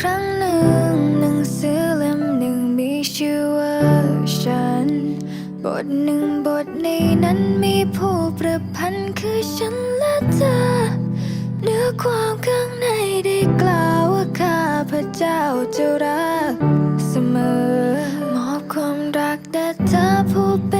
ครั้งหนึ่งหนังสือเล่มหนึ่งมีชื่อว่าฉัน บทหนึ่งบทในนั้นมีผู้ประพันธ์คือฉันและเธอเนื้อความข้างในได้กล่าวว่าข้าพระเจ้าจะรักเสมอ มอบความรักแด่เธอผู้เป็น